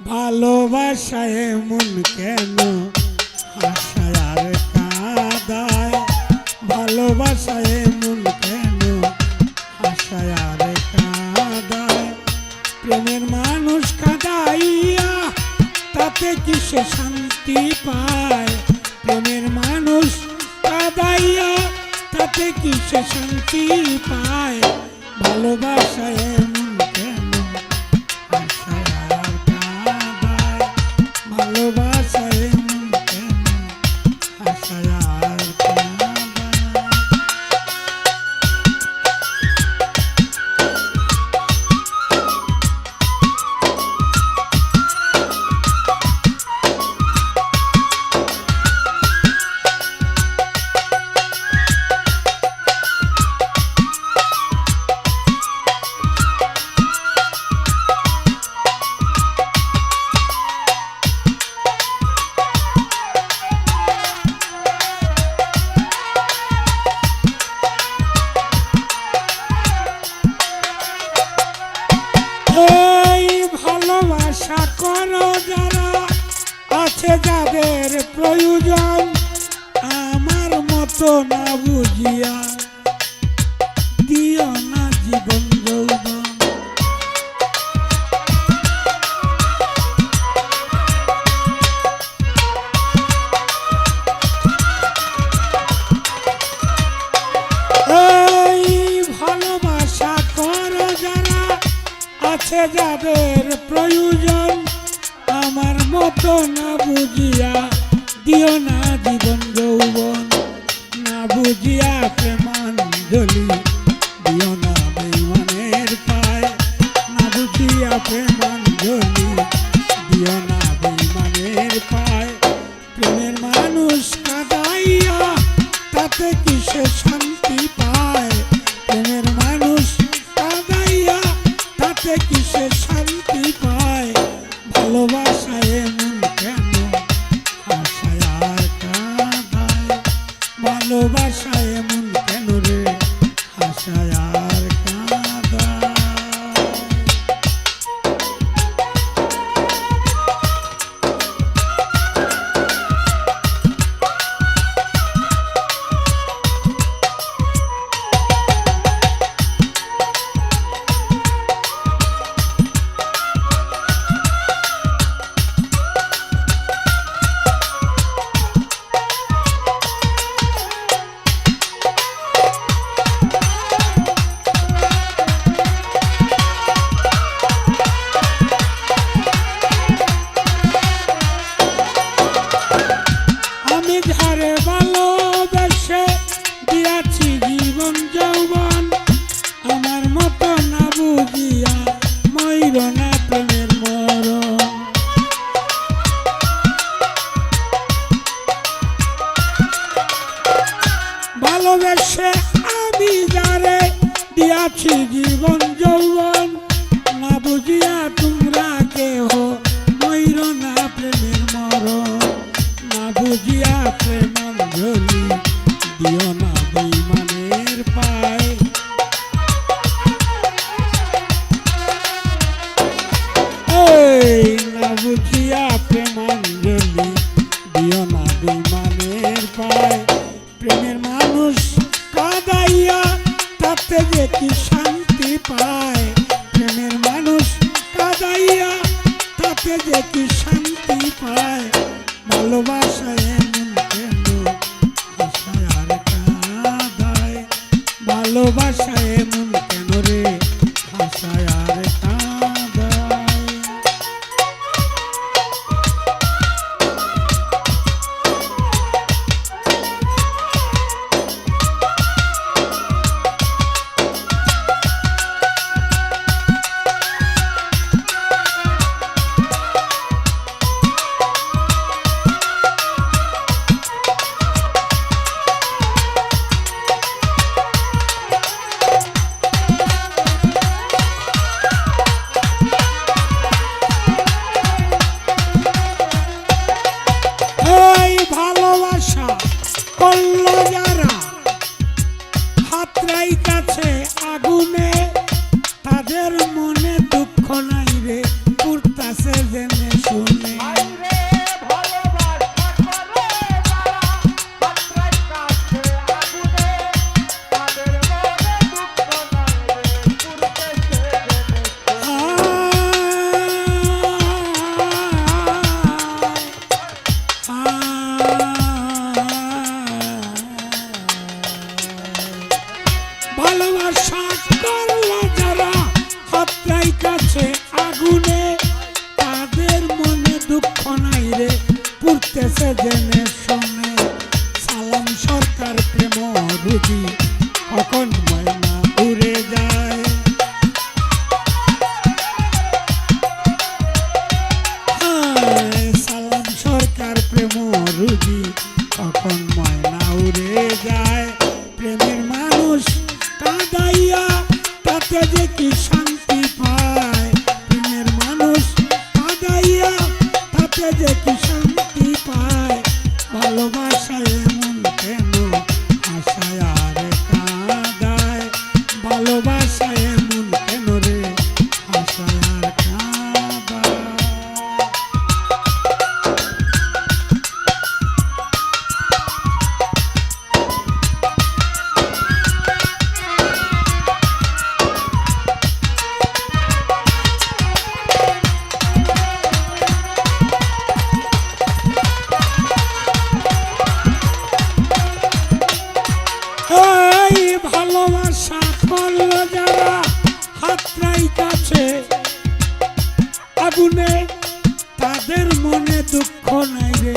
ভালোবাসায় মন কেন আর কাদায়? ভালোবাসায় মন কেন আর কাদায়? প্রেমের মানুষ কাদাইয়া তাতে কিসে শান্তি পায়? প্রেমের মানুষ কাদাইয়া তাতে কিসে শান্তি পায়? ভালোবাসায় আছে যাদের প্রয়োজন, আমার মতো না বুঝিয়া দিও না জীবন যাদের প্রয়োজন, আমার মতো না বুঝিয়া দিও না জীবন যৌবন না বুঝিয়া দিও না বেমানের পায় না বুঝিয়া প্রেমাঞ্জলি ভালোবেসে আমি যারে দিয়াছি জীবন যৌবন। না আগুনে তাদের মনে দুঃখ নাই রে। পুড়তেছে জেনে শোনে, সালাম সরকার প্রেম রুজি, কখন ময়না উড়ে যায়। সালাম সরকার প্রেম রুজি, কখন আগুনে তাদের মনে দুঃখ নাই রে।